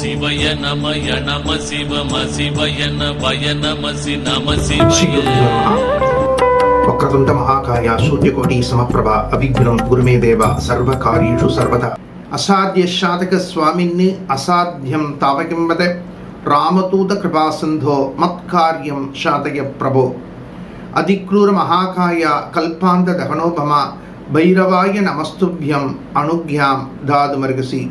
சிவய நமய நம சிவம சிவய நய நமசி நம சிவய. வக்கதுண்ட மகாகாய சூரியகோடி சமப்பிரபா அபிக்னம் குருமே தேவ சர்வ காரியேஷு சர்வதா. அசாத்திய சாதக சுவாமின்னு அசாத்தியம் தாவகிம் ராமதூத கிருபா மத்காரியம் சாதய பிரபோ. அதிக்ரூர மகாகாய கல்பாந்த தகனோபமா. பைரவாய நமஸ்துபியம் அனுக்யாம் தாதுமர்கசி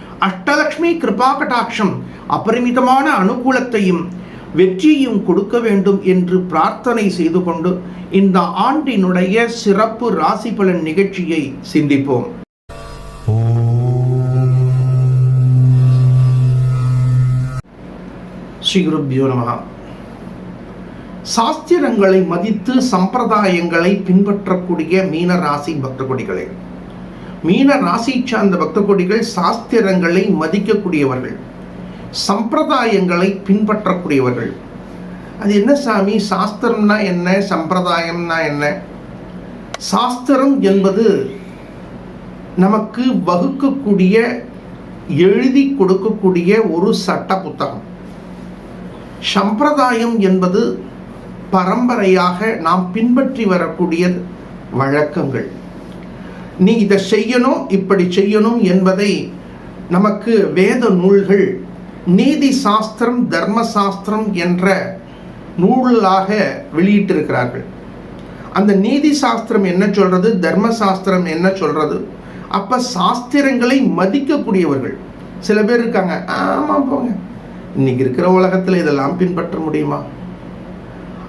அஷ்டலக்ஷ்மி கிருபா கடாட்சம் அபரிமிதமான அனுகூலத்தையும் வெற்றியையும் கொடுக்க வேண்டும் என்று பிரார்த்தனை செய்து கொண்டு இந்த ஆண்டினுடைய சிறப்பு ராசி பலன் நிகழ்ச்சியை சிந்திப்போம். ஸ்ரீ குருப்பியோ நமகா சாஸ்திரங்களை மதித்து சம்பிரதாயங்களை பின்பற்றக்கூடிய மீன ராசி பக்த கொடிகளே மீன ராசி சார்ந்த பக்த கொடிகள் சாஸ்திரங்களை மதிக்கக்கூடியவர்கள். சம்பிரதாயங்களை பின்பற்றக்கூடியவர்கள். அது என்ன சாமி? சாஸ்திரம்னா என்ன? சம்பிரதாயம்னா என்ன? சாஸ்திரம் என்பது நமக்கு வகுக்கக்கூடிய எழுதி கொடுக்கக்கூடிய ஒரு சட்ட புத்தகம். சம்பிரதாயம் என்பது பரம்பரையாக நாம் பின்பற்றி வரக்கூடிய வழக்கங்கள். நீ இதை செய்யணும் இப்படி செய்யணும் என்பதை நமக்கு வேத நூல்கள் நீதி சாஸ்திரம் தர்ம சாஸ்திரம் என்ற நூலாக வெளியிட்டிருக்கிறார்கள். அந்த நீதி சாஸ்திரம் என்ன சொல்றது தர்ம சாஸ்திரம் என்ன சொல்றது? அப்ப சாஸ்திரங்களை மதிக்கக்கூடியவர்கள். சில பேர் இருக்காங்க ஆமா போங்க. இன்னைக்கு இருக்கிற உலகத்தில் இதெல்லாம் பின்பற்ற முடியுமா?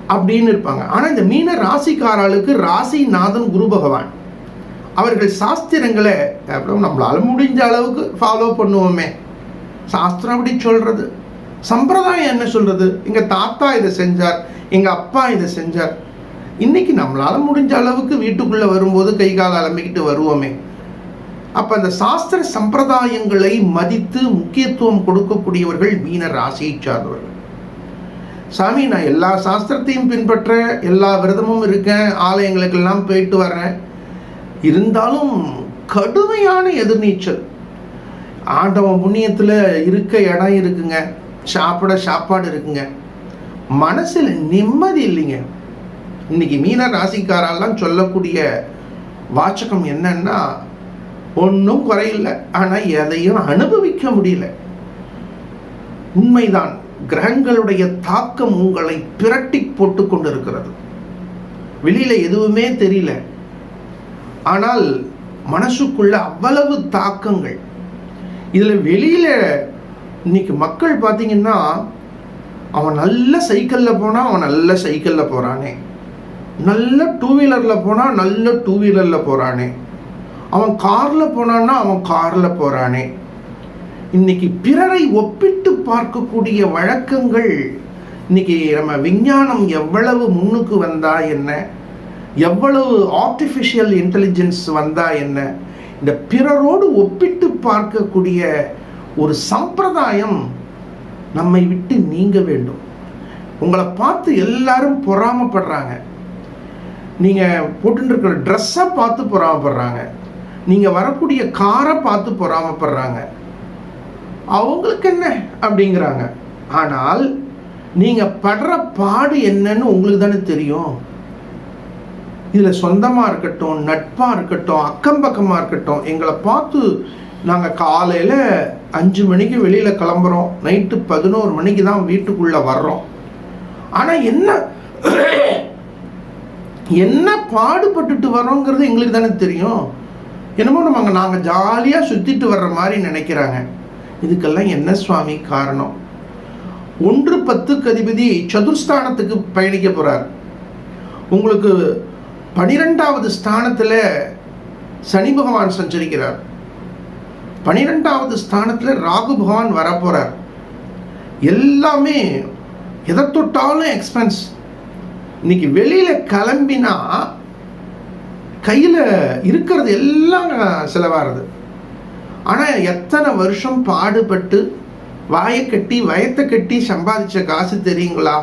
அப்படின்னு இருப்பாங்க. ஆனா இந்த மீன ராசிக்காரர்களுக்கு ராசிநாதன் குரு பகவான். அவர்கள் சாஸ்திரங்களை அப்புறம் முடிஞ்ச அளவுக்கு ஃபாலோ பண்ணுவோமே. சாஸ்திரம் அப்படி சொல்கிறது சம்பிரதாயம் என்ன சொல்கிறது எங்கள் தாத்தா இதை செஞ்சார் எங்கள் அப்பா இதை செஞ்சார். இன்றைக்கி நம்மளால் முடிஞ்ச அளவுக்கு வீட்டுக்குள்ளே வரும்போது கை கால் அலம்பிக்கிட்டு வருவோமே. அப்போ அந்த சாஸ்திர சம்பிரதாயங்களை மதித்து முக்கியத்துவம் கொடுக்கக்கூடியவர்கள் மீன ராசியை சார்ந்தவர்கள். சாமி நான் எல்லா சாஸ்திரத்தையும் பின்பற்றேன் எல்லா விரதமும் இருக்கேன் ஆலயங்களுக்கெல்லாம் போயிட்டு வரேன் இருந்தாலும் கடுமையான எதிர்நீச்சல். ஆண்டவன் புண்ணியத்தில் இருக்க இடம் இருக்குங்க. சாப்பிட சாப்பாடு இருக்குங்க. மனசில் நிம்மதி இல்லைங்க. இன்னைக்கு மீன ராசிக்காரெல்லாம் சொல்லக்கூடிய வாச்சகம் என்னன்னா ஒன்றும் குறையில்ல. ஆனால் எதையும் அனுபவிக்க முடியல. உண்மைதான். கிரகங்களுடைய தாக்கம் உங்களை பிரட்டி போட்டு கொண்டிருக்கிறது. வெளியில் எதுவுமே தெரியல. ஆனால் மனசுக்குள்ள அவ்வளவு தாக்கங்கள். இதில் வெளியில் இன்னைக்கு மக்கள் பார்த்தீங்கன்னா அவன் நல்ல சைக்கிளில் போனால் அவன் நல்ல சைக்கிளில் போகிறானே நல்ல டூ வீலரில் போனால் நல்ல டூ வீலரில் போகிறானே அவன் காரில் போனான்னா அவன் காரில் போகிறானே இன்னைக்கு பிறரை ஒப்பிட்டு பார்க்கக்கூடிய வழக்கங்கள் இன்னைக்கு நம்ம விஞ்ஞானம் எவ்வளவு முன்னுக்கு வந்தா என்ன? எவ்வளவு ஆர்டிஃபிஷியல் இன்டெலிஜென்ஸ் வந்தால் என்ன? இந்த பிறரோடு ஒப்பிட்டு பார்க்கக்கூடிய ஒரு சம்பிரதாயம் நம்மை விட்டு நீங்க வேண்டும். உங்களை பார்த்து எல்லாரும் பொறாமப்படுறாங்க. நீங்கள் போட்டுருக்கிற ட்ரெஸ்ஸை பார்த்து பொறாமப்படுறாங்க. நீங்கள் வரக்கூடிய காரை பார்த்து பொறாமப்படுறாங்க. அவங்களுக்கு என்ன? அப்படிங்கிறாங்க. ஆனால் நீங்கள் படுற பாடு என்னன்னு உங்களுக்கு தானே தெரியும். இதில் சொந்தமாக இருக்கட்டும் நட்பாக இருக்கட்டும் அக்கம் பக்கமாக இருக்கட்டும் எங்களை பார்த்து நாங்கள் காலையில் அஞ்சு மணிக்கு வெளியில் கிளம்புறோம். நைட்டு பதினோரு மணிக்கு தான் வீட்டுக்குள்ளே வர்றோம். ஆனால் என்ன என்ன பாடுபட்டுட்டு வரோங்கிறது எங்களுக்கு தானே தெரியும். என்னமோ நம்ம நாங்கள் ஜாலியாக சுற்றிட்டு வர்ற மாதிரி நினைக்கிறாங்க. இதுக்கெல்லாம் என்ன சுவாமி காரணம்? ஒன்று பத்து கதிபதி சதுர்ஸ்தானத்துக்கு பயணிக்க போகிறார் உங்களுக்கு பனிரெண்டாவது ஸ்தானத்தில் சனி பகவான் சஞ்சரிக்கிறார். பனிரெண்டாவது ஸ்தானத்தில் ராகு பகவான் வரப்போகிறார் எல்லாமே எதை தொட்டாலும் எக்ஸ்பென்ஸ் இன்னைக்கு வெளியில் கிளம்பினா கையில் இருக்கிறது எல்லாம் செலவாகிறது ஆனால் எத்தனை வருஷம் பாடுபட்டு வாயை கட்டி வயத்தை கட்டி சம்பாதிச்ச காசு தெரியுங்களா?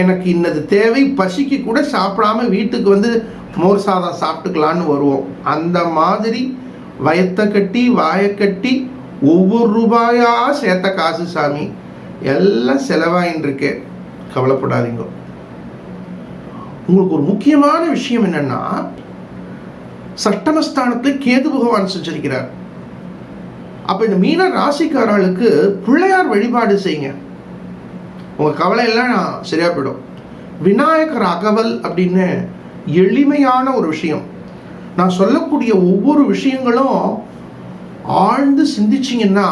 எனக்கு இன்னது தேவை. பசிக்கு கூட சாப்பிடாம வீட்டுக்கு வந்து மோர் சாதம் சாப்பிட்டுக்கலான்னு வருவோம். அந்த மாதிரி வயத்தை கட்டி வாயை கட்டி ஒவ்வொரு ரூபாயா சேர்த்த காசு சாமி. எல்லாம் செலவாயின்னு இருக்கேன் கவலைப்படாதீங்க. உங்களுக்கு ஒரு முக்கியமான விஷயம் என்னன்னா சட்டமஸ்தானத்தில் கேது பகவான் செஞ்சிருக்கிறார் அப்ப இந்த மீன ராசிக்காரர்களுக்கு பிள்ளையார் வழிபாடு செய்யுங்க. உங்கள் கவலை எல்லாம் சரியாக போயிடும். விநாயகர் அகவல் அப்படின்னு எளிமையான ஒரு விஷயம். நான் சொல்லக்கூடிய ஒவ்வொரு விஷயங்களும் ஆழ்ந்து சிந்திச்சிங்கன்னா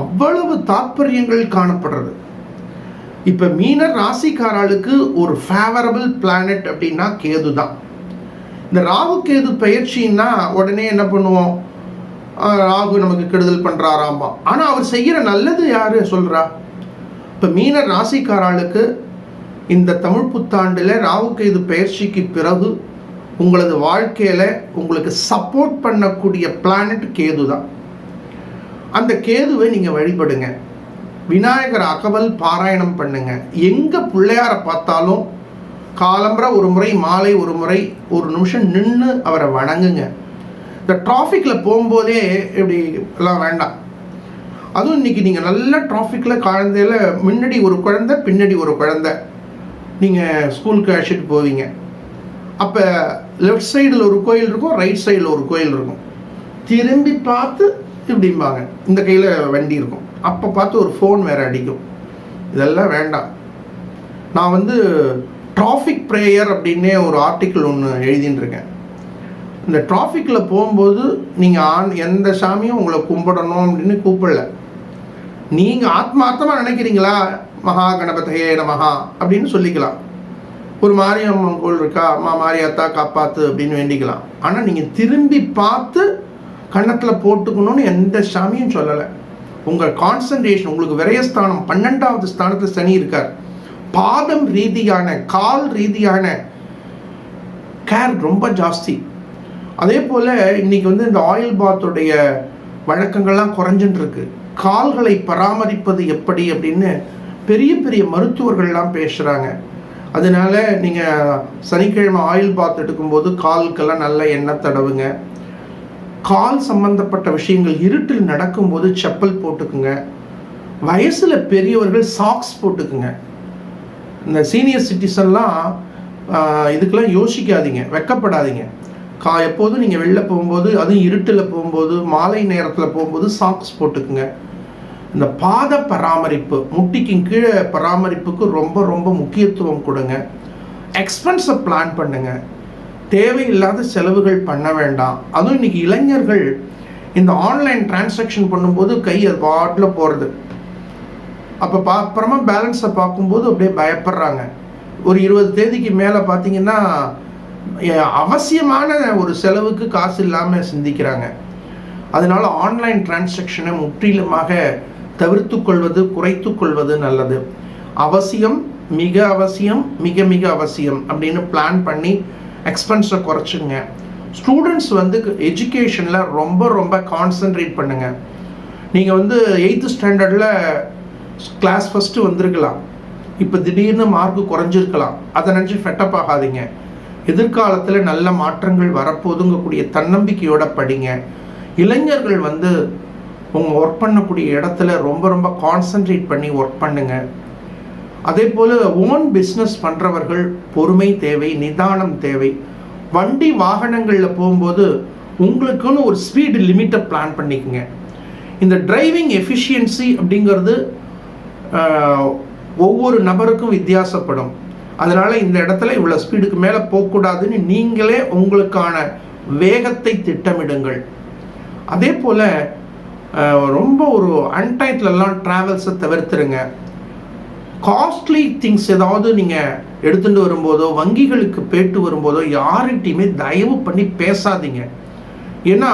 அவ்வளவு தாற்பயங்கள் காணப்படுறது. இப்போ மீனர் ராசிக்காராளுக்கு ஒரு ஃபேவரபிள் பிளானட் அப்படின்னா கேது தான் இந்த ராகு கேது பயிற்சின்னா உடனே என்ன பண்ணுவோம்? ராகு நமக்கு கெடுதல் பண்ணுறாராமா ஆனால் அவர் செய்கிற நல்லது யார் சொல்கிறா இப்போ மீன ராசிக்காரர்களுக்கு இந்த தமிழ் புத்தாண்டில் ராகு இது பயிற்சிக்கு பிறகு உங்களது வாழ்க்கையில் உங்களுக்கு சப்போர்ட் பண்ணக்கூடிய பிளானட் கேது தான் அந்த கேதுவை நீங்கள் வழிபடுங்க. விநாயகர் அகவல் பாராயணம் பண்ணுங்க. எங்கே பிள்ளையாரை பார்த்தாலும் காலம்பர ஒரு முறை மாலை ஒரு முறை ஒரு நிமிஷம் நின்று அவரை வணங்குங்க. இந்த டிராஃபிக்கில் போகும்போதே இப்படி எல்லாம் வேண்டாம். அதுவும் இன்றைக்கி நீங்கள் நல்ல டிராஃபிக்கில் குழந்தையில முன்னாடி ஒரு குழந்தை பின்னாடி ஒரு குழந்த. நீங்கள் ஸ்கூலுக்கு அழைச்சிட்டு போவீங்க. அப்போ லெஃப்ட் சைடில் ஒரு கோயில் இருக்கும் ரைட் சைடில் ஒரு கோயில் இருக்கும். திரும்பி பார்த்து இப்படிம்பாங்க. இந்த கையில் வண்டி இருக்கும். அப்போ பார்த்து ஒரு ஃபோன் வேறு அடிக்கும். இதெல்லாம் வேண்டாம். நான் வந்து டிராஃபிக் ப்ரேயர் அப்படின்னே ஒரு ஆர்டிக்கிள் ஒன்று எழுதின்னு இருக்கேன். இந்த டிராஃபிக்கில் போகும்போது நீங்கள் ஆண் எந்த சாமியும் உங்களை கும்பிடணும் அப்படின்னு கூப்பிடல. நீங்கள் ஆத்மார்த்தமாக நினைக்கிறீங்களா? மகா கணபதையே நமஹா அப்படின்னு சொல்லிக்கலாம். ஒரு மாரியம்மன் கோள் இருக்கா? அம்மா மாரியாத்தா காப்பாத்து அப்படின்னு வேண்டிக்கலாம். ஆனால் நீங்கள் திரும்பி பார்த்து கன்னத்தில் போட்டுக்கணும்னு எந்த சாமியும் சொல்லலை. உங்கள் கான்சன்ட்ரேஷன் உங்களுக்கு விரயஸ்தானம் பன்னெண்டாவது ஸ்தானத்தில் சனி இருக்கார். பாதம் ரீதியான கால் ரீதியான கேர் ரொம்ப ஜாஸ்தி. அதே போல் இன்னைக்கு வந்து இந்த ஆயில் பாத்துடைய வழக்கங்கள்லாம் குறைஞ்சின்னு இருக்கு கால்களை பராமரிப்பது எப்படி அப்படின்னு பெரிய பெரிய மருத்துவர்கள்லாம் பேசுகிறாங்க அதனால நீங்கள் சனிக்கிழமை ஆயில் பாத் எடுக்கும்போது காலுக்கெல்லாம் நல்ல எண்ணெய் தடவுங்க. கால் சம்பந்தப்பட்ட விஷயங்கள் இருட்டில் நடக்கும்போது செப்பல் போட்டுக்குங்க. வயசில் பெரியவர்கள் சாக்ஸ் போட்டுக்குங்க. இந்த சீனியர் சிட்டிசன்லாம் இதுக்கெல்லாம் யோசிக்காதீங்க வெக்கப்படாதீங்க. கா எப்போதும் நீங்கள் வெளில போகும்போது அதுவும் இருட்டில் போகும்போது மாலை நேரத்தில் போகும்போது சாக்ஸ் போட்டுக்குங்க. இந்த பாத பராமரிப்பு முட்டிக்கு கீழே பராமரிப்புக்கு ரொம்ப ரொம்ப முக்கியத்துவம் கொடுங்க. எக்ஸ்பென்ஸை பிளான் பண்ணுங்க. தேவையில்லாத செலவுகள் பண்ண வேண்டாம். அதுவும் இன்றைக்கி இளைஞர்கள் இந்த ஆன்லைன் டிரான்சாக்ஷன் பண்ணும்போது கை அது பாட்டில் போகிறது அப்போ பா அப்புறமா பேலன்ஸை பார்க்கும்போது அப்படியே பயப்படுறாங்க. ஒரு இருபது தேதிக்கு மேலே பார்த்தீங்கன்னா அவசியமான ஒரு செலவுக்கு காசு இல்லாமல் சிந்திக்கிறாங்க. அதனால் ஆன்லைன் டிரான்சாக்ஷனை முற்றிலுமாக தவிர்த்து கொள்வது குறைத்து கொள்வது நல்லது. அவசியம் மிக அவசியம் மிக மிக அவசியம் அப்படின்னு பிளான் பண்ணி எக்ஸ்பென்ஸை குறைச்சுங்க ஸ்டூடெண்ட்ஸ் வந்து எஜுகேஷனில் ரொம்ப ரொம்ப கான்சென்ட்ரேட் பண்ணுங்கள் நீங்கள் வந்து எயித்து ஸ்டாண்டர்டில் கிளாஸ் ஃபஸ்ட்டு வந்திருக்கலாம். இப்போ திடீர்னு மார்க் குறைஞ்சிருக்கலாம். அதை நினச்சி ஃபெட்டப் ஆகாதீங்க. எதிர்காலத்தில் நல்ல மாற்றங்கள் வரப்போதுங்கக்கூடிய தன்னம்பிக்கையோட படிங்க. இளைஞர்கள் வந்து உங்கள் ஒர்க் பண்ணக்கூடிய இடத்துல ரொம்ப ரொம்ப கான்சென்ட்ரேட் பண்ணி ஒர்க் பண்ணுங்க. அதே போல் ஓன் பிஸ்னஸ் பண்ணுறவர்கள் பொறுமை தேவை நிதானம் தேவை. வண்டி வாகனங்களில் போகும்போது உங்களுக்குன்னு ஒரு ஸ்பீடு லிமிட்டை பிளான் பண்ணிக்கோங்க. இந்த டிரைவிங் எஃபிஷியன்சி அப்படிங்கிறது ஒவ்வொரு நபருக்கும் வித்தியாசப்படும். அதனால் இந்த இடத்துல இவ்வளோ ஸ்பீடுக்கு மேலே போகக்கூடாதுன்னு நீங்களே உங்களுக்கான வேகத்தை திட்டமிடுங்கள். அதே போல் ரொம்ப ஒரு அன்டைட்லலாம் ட்ராவல்ஸை தவிர்த்துருங்க. காஸ்ட்லி திங்ஸ் ஏதாவது நீங்கள் எடுத்துகிட்டு வரும்போதோ வங்கிகளுக்கு போயிட்டு வரும்போதோ யார்கிட்டையுமே தயவு பண்ணி பேசாதீங்க. ஏன்னா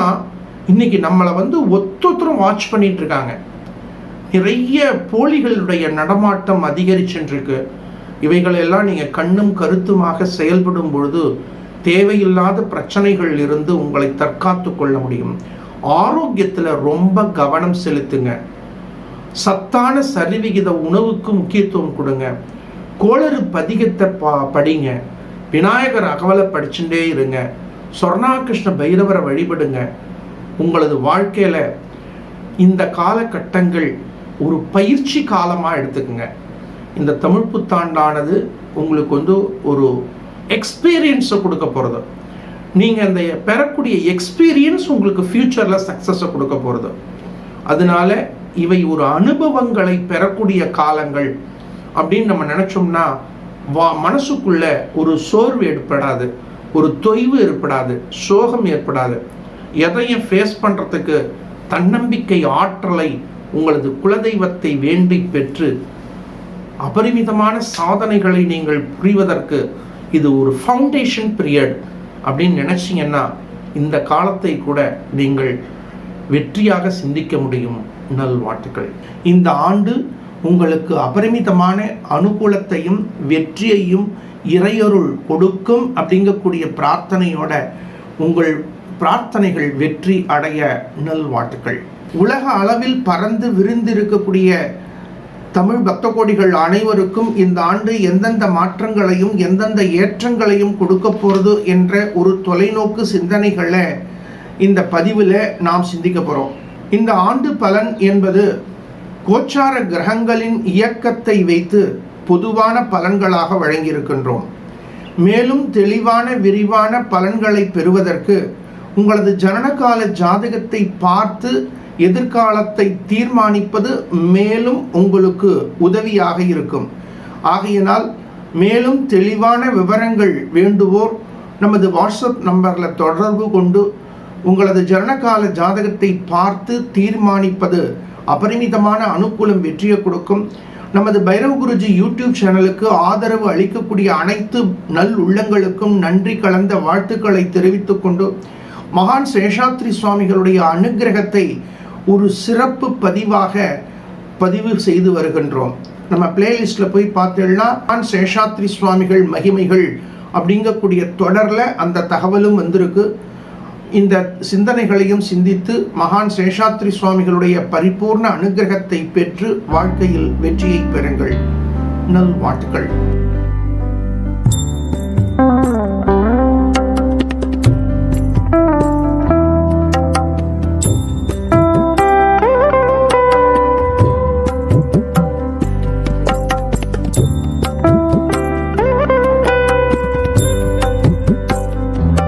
இன்றைக்கி நம்மளை வந்து ஒத்தொத்தரும் வாட்ச் பண்ணிகிட்டு இருக்காங்க. நிறைய போலிகளுடைய நடமாட்டம் அதிகரிச்சுருக்கு இவைகளெல்லாம் நீங்கள் கண்ணும் கருத்துமாக செயல்படும் பொழுது தேவையில்லாத பிரச்சனைகள் இருந்து உங்களை தற்காத்து கொள்ள முடியும். ஆரோக்கியத்தில் ரொம்ப கவனம் செலுத்துங்க. சத்தான சரிவிகித உணவுக்கு முக்கியத்துவம் கொடுங்க. கோளறு பதிகத்தை பா படிங்க. விநாயகர் அகவலை படிச்சுட்டே இருங்க. சொர்ணாகிருஷ்ண பைரவரை வழிபடுங்க. உங்களது வாழ்க்கையில் இந்த காலகட்டங்கள் ஒரு பயிற்சி காலமாக எடுத்துக்கங்க. இந்த தமிழ் புத்தாண்டானது உங்களுக்கு வந்து ஒரு எக்ஸ்பீரியன்ஸை கொடுக்க போகிறது நீங்கள் அந்த பெறக்கூடிய எக்ஸ்பீரியன்ஸ் உங்களுக்கு ஃப்யூச்சரில் சக்ஸஸை கொடுக்க போகிறது அதனால இவை ஒரு அனுபவங்களை பெறக்கூடிய காலங்கள் அப்படின்னு நம்ம நினச்சோம்னா வா மனசுக்குள்ள ஒரு சோர்வு ஏற்படாது. ஒரு தொய்வு ஏற்படாது. சோகம் ஏற்படாது. எதையும் ஃபேஸ் பண்ணுறதுக்கு தன்னம்பிக்கை ஆற்றலை உங்களது குலதெய்வத்தை வேண்டி பெற்று அபரிமிதமான சாதனைகளை நீங்கள் புரிவதற்கு இது ஒரு ஃபவுண்டேஷன் பீரியட் அப்படின்னு நினைச்சீங்கன்னா இந்த காலத்தை கூட நீங்கள் வெற்றியாக சிந்திக்க முடியும். நல்வாழ்த்துக்கள் இந்த ஆண்டு உங்களுக்கு அபரிமிதமான அனுகூலத்தையும் வெற்றியையும் இறையருள் கொடுக்கும் அப்படிங்கக்கூடிய பிரார்த்தனையோட உங்கள் பிரார்த்தனைகள் வெற்றி அடைய நல்வாழ்த்துக்கள் உலக அளவில் பறந்து விரிந்திருக்கக்கூடிய தமிழ் பக்த கோடிகள் அனைவருக்கும் இந்த ஆண்டு எந்தெந்த மாற்றங்களையும் எந்தெந்த ஏற்றங்களையும் கொடுக்க போகிறது என்ற ஒரு தொலைநோக்கு சிந்தனைகளை இந்த பதிவில் நாம் சிந்திக்க போகிறோம் இந்த ஆண்டு பலன் என்பது கோச்சார கிரகங்களின் இயக்கத்தை வைத்து பொதுவான பலன்களாக வழங்கியிருக்கின்றோம். மேலும் தெளிவான விரிவான பலன்களை பெறுவதற்கு உங்களது ஜனனகால ஜாதகத்தை பார்த்து எதிர்காலத்தை தீர்மானிப்பது மேலும் உங்களுக்கு உதவியாக இருக்கும். ஆகையினால் மேலும் தெளிவான விவரங்கள் வேண்டுவோர் நமது வாட்ஸ்அப் நம்பரில் தொடர்பு கொண்டு உங்களது ஜனனகால ஜாதகத்தை பார்த்து தீர்மானிப்பது அபரிமிதமான அனுகூலம் வெற்றியை கொடுக்கும். நமது பைரவ் குருஜி யூடியூப் சேனலுக்கு ஆதரவு அளிக்கக்கூடிய அனைத்து நல் உள்ளங்களுக்கும் நன்றி கலந்த வாழ்த்துக்களை தெரிவித்துக்கொண்டு மகான் சேஷாத்ரி சுவாமிகளுடைய அனுக்கிரகத்தை ஒரு சிறப்பு பதிவாக பதிவு செய்து வருகின்றோம். நம்ம பிளேலிஸ்டில் போய் பார்த்தோம்னா மகான் சேஷாத்ரி சுவாமிகள் மகிமைகள் அப்படிங்கக்கூடிய தொடரில் அந்த தகவலும் வந்திருக்கு. இந்த சிந்தனைகளையும் சிந்தித்து மகான் சேஷாத்ரி சுவாமிகளுடைய பரிபூர்ண அனுக்கிரகத்தை பெற்று வாழ்க்கையில் வெற்றியை பெறுங்கள். நல் வாழ்த்துக்கள்.